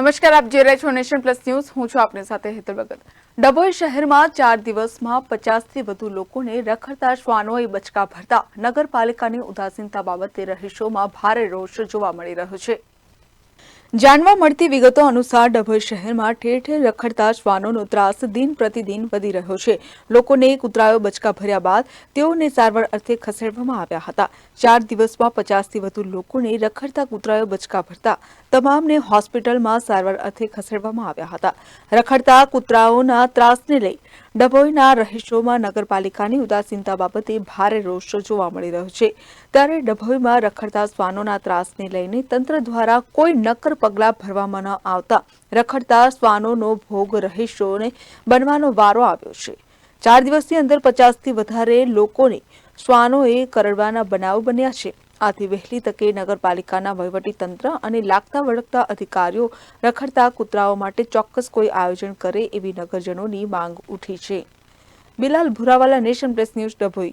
નમસ્કાર, આપ જોઈ રહ્યા છો નેશન પ્લસ ન્યૂઝ. હું છું આપની સાથે હેતલ ભગત. ડભોઈ શહેરમાં ચાર દિવસમાં પચાસથી વધુ લોકોને રખડતા શ્વાનોએ બચકા ભરતા નગરપાલિકાની ઉદાસીનતા બાબતે રહીશોમાં ભારે રોષ જોવા મળી રહ્યો છે. જાણવા મળતી વિગતો અનુસાર ડભોઈ શહેરમાં ઠેર ઠેર રખડતા શ્વાનોનો ત્રાસ દિન પ્રતિદિન વધી રહ્યો છે. લોકોને કૂતરાઓ બચકા ભર્યા બાદ તેઓને સારવાર અર્થે ખસેડવામાં આવ્યા હતા. ચાર દિવસમાં પચાસથી વધુ લોકોને રખડતા કૂતરાઓ બચકા ભરતા તમામને હોસ્પિટલમાં સારવાર અર્થે ખસેડવામાં આવ્યા હતા. રખડતા કૂતરાઓના ત્રાસને લઈ ડભોઈના રહીશોમાં નગરપાલિકાની ઉદાસીનતા બાબતે ભારે રોષ જોવા મળી રહ્યો છે. ત્યારે ડભોઈમાં રખડતા શ્વાનોના ત્રાસને લઈને તંત્ર દ્વારા કોઈ નક્કર પગલાં ભરવામાં ન આવતા રખડતા શ્વાનોનો ભોગ રહીશોને બનવાનો વારો આવ્યો છે. ચાર દિવસની અંદર પચાસથી વધારે લોકોને શ્વાનોએ કરડવાના બનાવ બન્યા છે. આથી વહેલી તકે નગરપાલિકાના તંત્ર અને લાગતા વળગતા અધિકારીઓ રખડતા કૂતરાઓ માટે ચોક્કસ કોઈ આયોજન કરે એવી નગરજનોની માંગ ઉઠી છે. Bilal Bhurawala nation press news Dabhoi.